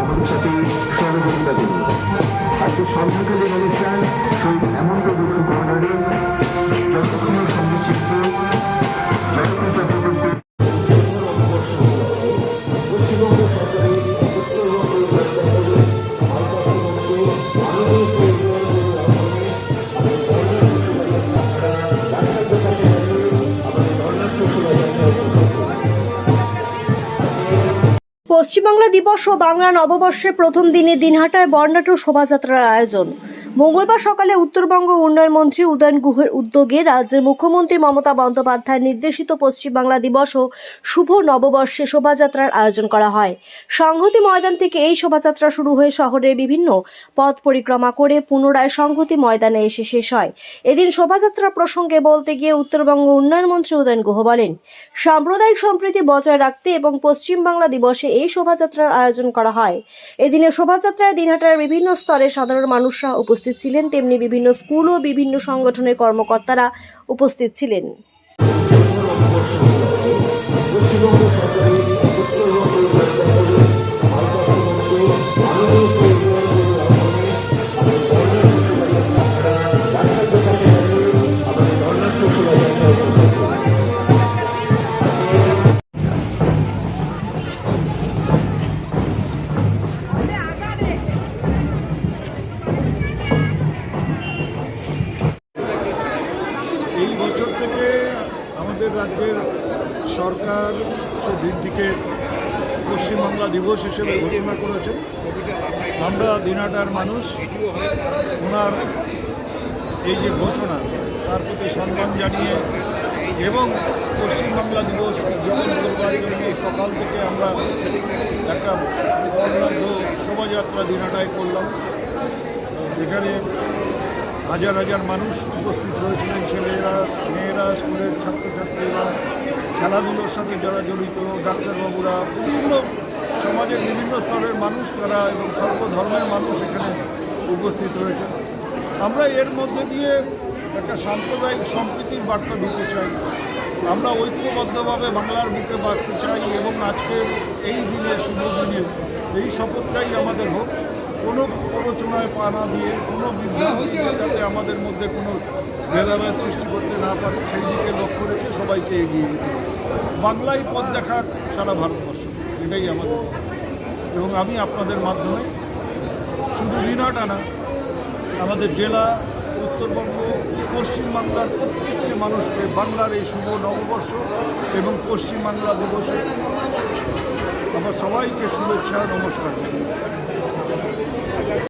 আমাদের সাথে সহযোগিতা করুন আজকে সন্ধ্যাকালীন অনুষ্ঠান শহীদ হেমন্ত পশ্চিমবাংলা দিবস ও বাংলা নববর্ষের প্রথম দিনে দিনহাটায় বর্ণাঢ্য শোভাযাত্রার আয়োজন। মঙ্গলবার সকালে উত্তরবঙ্গ উন্নয়ন মন্ত্রী উদয়ন গুহের উদ্যোগে রাজ্যের মুখ্যমন্ত্রী মমতা বন্দ্যোপাধ্যায় নির্দেশিত পশ্চিমবাংলা দিবস ও শুভ নববর্ষে শোভাযাত্রার আয়োজন করা হয়। সংহতি ময়দান থেকে এই শোভাযাত্রা শুরু হয়ে শহরের বিভিন্ন পথ পরিক্রমা করে পুনরায় সংহতি ময়দানে এসে শেষ হয়। এদিন শোভাযাত্রা প্রসঙ্গে বলতে গিয়ে উত্তরবঙ্গ উন্নয়ন মন্ত্রী উদয়ন গুহ বলেন, সাম্প্রদায়িক সম্প্রীতি বজায় রাখতে এবং পশ্চিমবাংলা দিবসে এই শোভাযাত্রার আয়োজন করা হয়। এদিনে শোভাযাত্রায় দিনহাটার বিভিন্ন স্তরে সাধারণ মানুষরা উপস্থিত ছিলেন, তেমনি বিভিন্ন স্কুল ও বিভিন্ন সংগঠনের কর্মকর্তারা উপস্থিত ছিলেন। এই বছর থেকে আমাদের রাজ্যের সরকার সে দিনটিকে পশ্চিমবাংলা দিবস হিসেবে ঘোষণা করেছে। আমরা দিনাটার মানুষ, ওনার এই যে ঘোষণা, তার প্রতি সম্মান জানিয়ে এবং পশ্চিমবাংলা দিবস জন্য সকাল থেকে আমরা একটা শোভাযাত্রা দিনাটায় করলাম। এখানে হাজার হাজার মানুষ উপস্থিত হয়েছিলেন ছেলেরা, মেয়েরা, স্কুলের ছাত্রছাত্রীরা, খেলাধুলোর সাথে যারা জড়িত, ডাক্তারবাবুরা, বিভিন্ন সমাজের বিভিন্ন স্তরের মানুষ তারা এবং সর্বধর্মের মানুষ এখানে উপস্থিত হয়েছে আমরা এর মধ্যে দিয়ে একটা সাম্প্রদায়িক সম্প্রীতির বার্তা দিতে চাই। আমরা ঐক্যবদ্ধভাবে বাংলার বুকে বাঁচতে চাই এবং আজকের এই দিনে, শুভ দিনে এই শপথটাই আমাদের হোক। কোনো প্ররোচনায় পা না দিয়ে, কোনো বিভ্রান্তি যাতে আমাদের মধ্যে কোনো ভেদাভেদ সৃষ্টি করতে না পারে, সেই দিকে লক্ষ্য রেখে সবাইকে এগিয়ে যেতে। বাংলাই পথ দেখা সারা ভারতবর্ষ, এটাই আমাদের এবং আমি আপনাদের মাধ্যমে শুধু দিনাটা না আমাদের জেলা, উত্তরবঙ্গ, পশ্চিমবাংলার প্রত্যেকটি মানুষকে বাংলার এই শুভ নববর্ষ এবং পশ্চিমবাংলা দিবসে আমার সবাইকে শুভেচ্ছা, নমস্কার